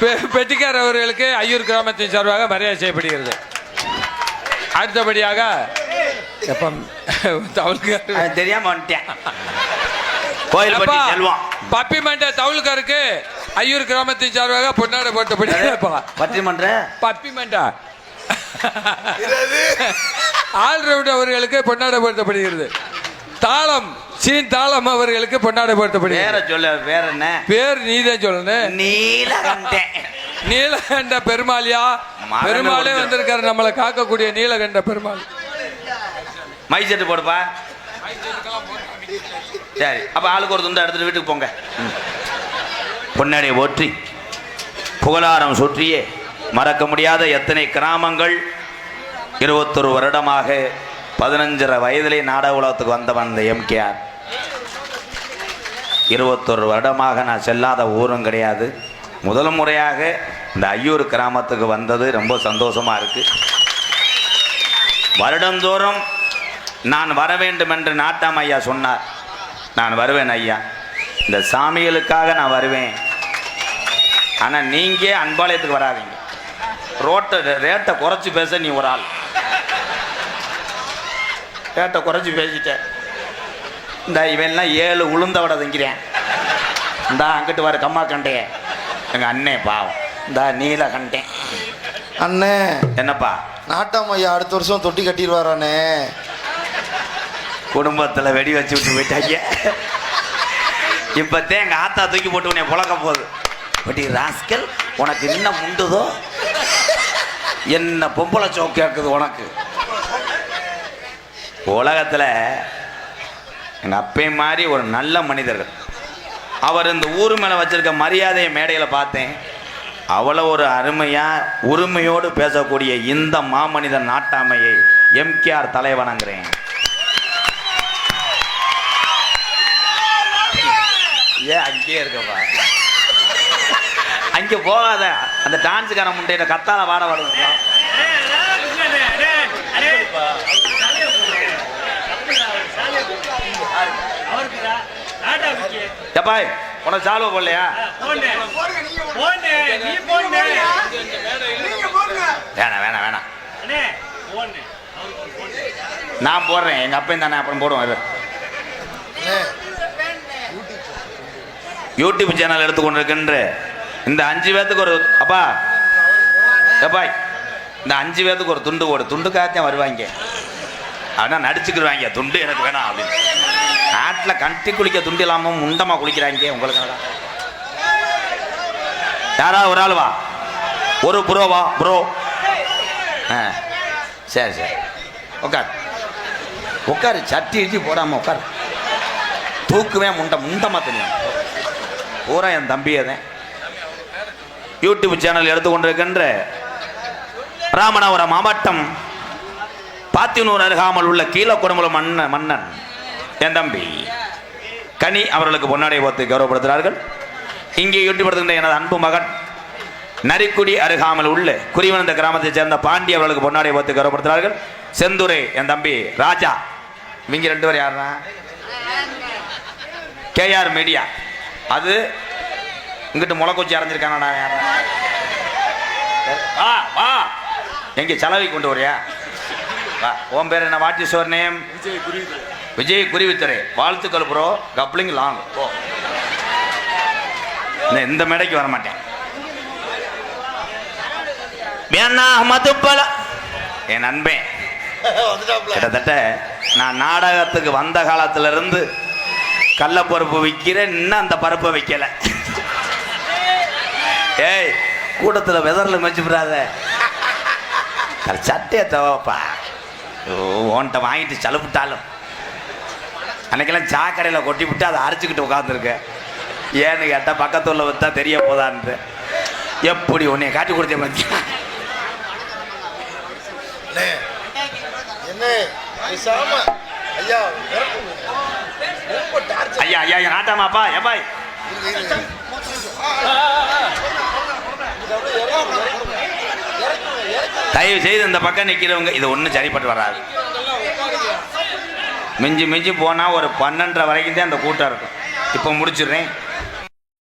பெ- பெட்டிக்கார் அவர்களுக்கு ஐயூர் கிராமத்தின் சார்பாக மரியாதை செய்யப்படுகிறது. அடுத்தபடியாக எப்ப தவுல்கார். தெரியாம வந்துட்டேன். அப்பா, செல்வம். பப்பிமண்ட தவுல்காருக்கு ஐயூர் கிராமத்தின் சார்பாக பொன்னாடை போட்டபடியாக பட்டிமன்ற பப்பிமண்டா ஆல்ரவுண்ட் அவர்களுக்கு பொன்னாடை போர்த்தப்படுகிறது தாளம் சீன் தாளம் அவர்களுக்கு பொன்னாடை வேற சொல்ல வேற என்ன? பேர் நீதான் சொல்லணும் நீலகண்டன். நீலகண்ட பெருமாளியா? பெருமாளே. வந்திருக்காரு நம்மளை காக்கக்கூடிய நீலகண்ட பெருமாள். மை செட்டு போடுப்பா. சரி அப்ப ஆளுக்கு ஒரு துண்டை எடுத்துட்டு வீட்டுக்கு போங்க. ம். பொன்னாடியை ஓற்றி புகழாரம் சுற்றியே மறக்க முடியாத எத்தனை கிராமங்கள் இருபத்தொரு வருடமாக பதினஞ்சரை வயதிலே நாடக உலகத்துக்கு வந்தவன் இந்த எம்கேஆர். இருபத்தொரு வருடமாக நான் செல்லாத ஊரும் கிடையாது. முதல் முறையாக இந்த ஐயூர் கிராமத்துக்கு வந்தது. ரொம்ப சந்தோஷமாக இருக்குது வருடந்தோறும் நான் வர வேண்டும் என்று நாட்டாம் ஐயா சொன்னார். நான் வருவேன் ஐயா. இந்த சாமிகளுக்காக நான் வருவேன். ஆனால் நீங்கள் அன்பாலயத்துக்கு வராதீங்க. ரோட்டை ரேட்டை குறைச்சி பேச நீ ஒரு ஆள். ரேட்டை குறைச்சி பேசிட்ட இந்த இவன்லாம் ஏழு உளுந்த விட திங்கிறேன் இந்தா அங்கிட்டு வர கம்மா கண்டே. எங்கள் அண்ணே பாவம். இந்தா நீல கண்டேன். அண்ணே. என்னப்பா? நாட்டாம் ஐயா அடுத்த வருஷம் தொட்டி கட்டிடுவாரானே குடும்பத்தில் வெடி வச்சு விட்டு போயிட்டாங்க. இப்போத்தே எங்கள் ஆத்தா தூக்கி போட்டு உன்னை புழக்க போகுது. பட்டி ராஸ்கல் உனக்கு என்ன முண்டுதோ? என்ன பொம்பளை சோக்கு கேட்குது உனக்கு? உலகத்தில் எங்கள் அப்பையும் மாதிரி ஒரு நல்ல மனிதர் அவர் இந்த ஊர் மேலே வச்சுருக்க மரியாதையை மேடையில் பார்த்தேன். அவ்வளோ ஒரு அருமையாக உரிமையோடு பேசக்கூடிய இந்த மாமனிதன் நாட்டாமையை எம்கேஆர் தலைவணங்குறேன் ஏன் அங்கேயே இருக்கப்பா அங்கே போகாத. அந்த டான்ஸுக்கான முட்டையில கத்தால வாட வருதுப்பா எப்பாய் உனக்கு சால்வை போடலையா? வேணாம் வேணாம் வேணாம். நான் போடுறேன். எங்க அப்பையும் தானே அப்புறம் போடுவோம் இது யூடியூப் சேனல் எடுத்துக்கொண்டிருக்கின்ற இந்த அஞ்சு பேத்துக்கு ஒரு அப்பா எப்பாய் இந்த அஞ்சு பேத்துக்கு ஒரு துண்டு ஓடு துண்டுக்காகத்தான் வருவாங்க. ஆனால் நடிச்சுக்கிடுவாங்க. துண்டு எனக்கு வேணாம் அப்படின்னு. நாட்டில் கண்டி குளிக்க துண்டு இல்லாமல் முண்டமாக குளிக்கிறாங்க உங்களுக்கு யாராவது ஒரு ஆள் வா. ஒரு ப்ரோ வா ப்ரோ ஆ சரி சரி. உட்கார் உட்காரு சட்டி இடிச்சு போடாமல் உட்கார் தூக்குவேன் முண்டை முண்டமாக தெரியும். பூரா என் தம்பியை தான். யூடியூப் சேனல் எடுத்துக்கொண்டிருக்கின்ற ராமநாதபுரம் மாவட்டம் பாத்தினூர் அருகாமல் உள்ள கீழக்குடமுலம் மன்னன் மன்னன். என் தம்பி. கனி அவர்களுக்கு பொன்னாடை போத்து கௌரவப்படுத்துகிறார்கள். இங்கே யூடியூப் எனது அன்பு மகன் நரிக்குடி அருகாமல் உள்ள குறிவனந்த கிராமத்தைச் சேர்ந்த பாண்டி அவர்களுக்கு பொன்னாடை போத்து கௌரவப்படுத்துகிறார்கள். செந்துரை என் தம்பி ராஜா. இவங்க ரெண்டு பேர் யாருனா கேஆர் மீடியா. அது இங்கிட்டு முளைக்கொச்சி அரைஞ்சிருக்கானா யார்? வா வா. எங்கே செலவை கொண்டு வரியா? வா உன் பேர் என்ன? What is your name? Vijay Kuruvithurai வாழ்த்துக்கள் ப்ரோ கப்ளிங் லாங் ஓ இந்த- மேடைக்கு வர மாட்டேன். என் நண்பன் கிட்டத்தட்ட நான் நாடகத்துக்கு வந்த காலத்துல இருந்து கடலப்பருப்பு விற்கிறேன் இன்னும் அந்த பருப்பை வைக்கல. ஏய் கூட்டத்தில் வெதரில் மெச்சு விடாத சட்டையை தவப்பா. உன்கிட்ட வாங்கிட்டு சலுப்பிட்டாலும். அன்னைக்கெல்லாம் சாக்கடையில் கொட்டி விட்டு அதை அரைச்சிக்கிட்டு உட்காந்துருக்க ஏன்னு கேட்டால் பக்கத்துல வந்தா தெரிய போதான்ட்டு. எப்படி உன்னைய காட்டி கொடுத்தேன் ஐயா ஐயா ஐயா நாட்டாமாப்பா ஏப்பாய் தயவு செய்து இந்த பக்கம் நிற்கிறவங்க இது ஒன்றும் சரிப்பட்டு வராது. மிஞ்சி மிஞ்சி போனால் ஒரு பன்னெண்டரை வரைக்கும் தான் அந்த கூட்டம் இருக்கும். இப்போ முடிச்சிடுறேன்.